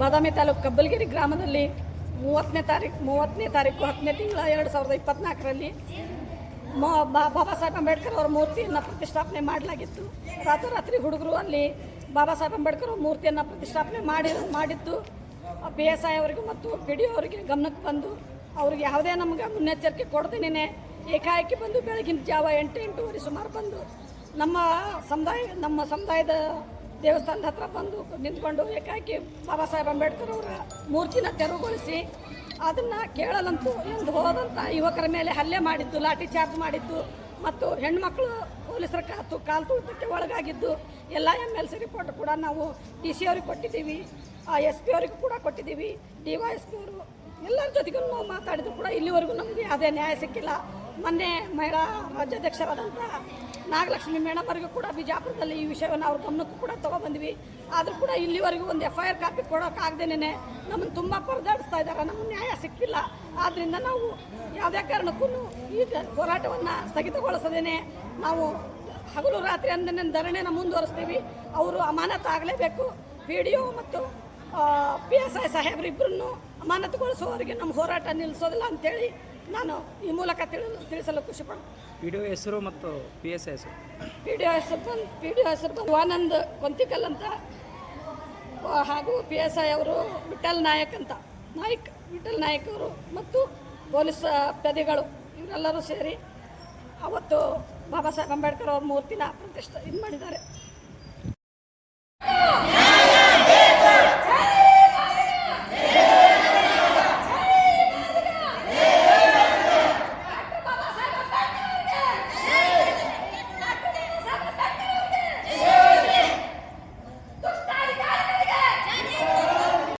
ಬಾದಾಮಿ ತಾಲೂಕು ಕಬ್ಬಲ್ಗಿರಿ ಗ್ರಾಮದಲ್ಲಿ ಮೂವತ್ತನೇ ತಾರೀಕು ಮೂವತ್ತನೇ ತಾರೀಕು ಹತ್ತನೇ ತಿಂಗಳ ಎರಡು ಸಾವಿರದ ಇಪ್ಪತ್ನಾಲ್ಕರಲ್ಲಿ ಬಾಬಾ ಸಾಹೇಬ್ ಅಂಬೇಡ್ಕರ್ ಅವರ ಮೂರ್ತಿಯನ್ನು ಪ್ರತಿಷ್ಠಾಪನೆ ಮಾಡಲಾಗಿತ್ತು. ರಾತ್ರೋರಾತ್ರಿ ಹುಡುಗರು ಅಲ್ಲಿ ಬಾಬಾ ಸಾಹೇಬ್ ಅಂಬೇಡ್ಕರ್ ಅವ್ರ ಮೂರ್ತಿಯನ್ನು ಪ್ರತಿಷ್ಠಾಪನೆ ಮಾಡಿ, ಮಾಡಿದ್ದು. ಪಿ ಎಸ್ ಐ ಅವರಿಗೆ ಮತ್ತು ಪಿ ಡಿ ಅವರಿಗೆ ಗಮನಕ್ಕೆ ಬಂದು ಅವ್ರಿಗೆ ಯಾವುದೇ ನಮ್ಗೆ ಮುನ್ನೆಚ್ಚರಿಕೆ ಕೊಡ್ದೇನೆ ಏಕಾಏಕಿ ಬಂದು ಬೆಳಗಿನ ಜಾವ ಎಂಟು, ಎಂಟೂವರೆ ಸುಮಾರು ಬಂದು ನಮ್ಮ ಸಮುದಾಯ, ನಮ್ಮ ಸಮುದಾಯದ ದೇವಸ್ಥಾನದ ಹತ್ರ ಬಂದು ನಿಂತ್ಕೊಂಡು ಏಕಾಕಿ ಬಾಬಾ ಸಾಹೇಬ್ ಅಂಬೇಡ್ಕರ್ ಅವರ ಮೂರ್ತಿನ ತೆರವುಗೊಳಿಸಿ ಅದನ್ನು ಕೇಳಲಂತೂ ಎಂದು ಹೋದಂಥ ಯುವಕರ ಮೇಲೆ ಹಲ್ಲೆ ಮಾಡಿದ್ದು, ಲಾಠಿ ಚಾರ್ಜ್ ಮಾಡಿದ್ದು ಮತ್ತು ಹೆಣ್ಮಕ್ಳು ಪೊಲೀಸರ ಕಾತು, ಕಾಲು ತುಳಿತಕ್ಕೆ ಒಳಗಾಗಿದ್ದು, ಎಲ್ಲ ಎಂ ಎಲ್ ಸಿ ರಿಪೋರ್ಟ್ ಕೂಡ ನಾವು ಡಿ ಸಿ ಅವ್ರಿಗೆ ಕೊಟ್ಟಿದ್ದೀವಿ ಎಸ್ ಪಿ ಅವ್ರಿಗೂ ಕೂಡ ಕೊಟ್ಟಿದ್ದೀವಿ ಡಿ ವೈ ಎಸ್ ಪಿ ಅವರು ಎಲ್ಲರ ಜೊತೆಗೂ ನಾವು ಮಾತಾಡಿದ್ರು ಕೂಡ ಇಲ್ಲಿವರೆಗೂ ನಮಗೆ ಯಾವುದೇ ನ್ಯಾಯ ಸಿಕ್ಕಿಲ್ಲ. ಮೊನ್ನೆ ಮಹಿಳಾ ರಾಜ್ಯಾಧ್ಯಕ್ಷರಾದಂಥ ನಾಗಲಕ್ಷ್ಮಿ ಮೇಡಮ್ ಅವರಿಗೂ ಕೂಡ ಬಿಜಾಪುರದಲ್ಲಿ ಈ ವಿಷಯವನ್ನು ಅವ್ರ ಗಮನಕ್ಕೂ ಕೂಡ ತೊಗೊಬಂದ್ವಿ. ಆದರೂ ಕೂಡ ಇಲ್ಲಿವರೆಗೂ ಒಂದು ಎಫ್ ಐ ಆರ್ ಕಾಪಿ ಕೊಡೋಕ್ಕಾಗ್ದೇನೆ ನಮ್ಮನ್ನು ತುಂಬ ಪರದಾಡಿಸ್ತಾ ಇದ್ದಾರೆ. ನಮಗೆ ನ್ಯಾಯ ಸಿಕ್ಕಿಲ್ಲ. ಆದ್ದರಿಂದ ನಾವು ಯಾವುದೇ ಕಾರಣಕ್ಕೂ ಈ ಹೋರಾಟವನ್ನು ಸ್ಥಗಿತಗೊಳಿಸದೇನೆ ನಾವು ಹಗಲು ರಾತ್ರಿ ಅಂದನೆ ಧರಣಿನ ಮುಂದುವರಿಸ್ತೀವಿ. ಅವರು ಅಮಾನತು ಆಗಲೇಬೇಕು. ಪಿ ಡಿ ಒ ಮತ್ತು ಪಿ ಎಸ್ ಐ ಸಾಹೇಬ್ರಿಬ್ಬರನ್ನು ಅಮಾನತುಗೊಳಿಸುವವರೆಗೆ ನಮ್ಮ ಹೋರಾಟ ನಿಲ್ಲಿಸೋದಿಲ್ಲ ಅಂತೇಳಿ ನಾನು ಈ ಮೂಲಕ ತಿಳಿದು ತಿಳಿಸಲು ಖುಷಿಪಡ್ತೀನಿ ಪಿ ಡಿ ಒ ಹೆಸರು ಮತ್ತು ಪಿ ಎಸ್ ಐ ಹೆಸರು. ಪಿ ಡಿ ಒ ಹೆಸರು ಬಂದು ಪಿ ಡಿ ಒ ಹೆಸರು ಬಂದು ಆನಂದ್ ಕೊಂತಿಕಲ್ ಅಂತ. ಹಾಗೂ ಪಿ ಎಸ್ ಐ ಅವರು ವಿಠಲ್ ನಾಯಕ್ ಅಂತ. ನಾಯಕ್ ವಿಠಲ್ ನಾಯಕ್ ಅವರು ಮತ್ತು ಪೊಲೀಸ್ ಪೇದೆಗಳು ಇವರೆಲ್ಲರೂ ಸೇರಿ ಅವತ್ತು ಬಾಬಾ ಸಾಹೇಬ್ ಅಂಬೇಡ್ಕರ್ ಅವ್ರ ಮೂರ್ತಿನ ಪ್ರತಿಷ್ಠೆ ಇದು ಮಾಡಿದ್ದಾರೆ.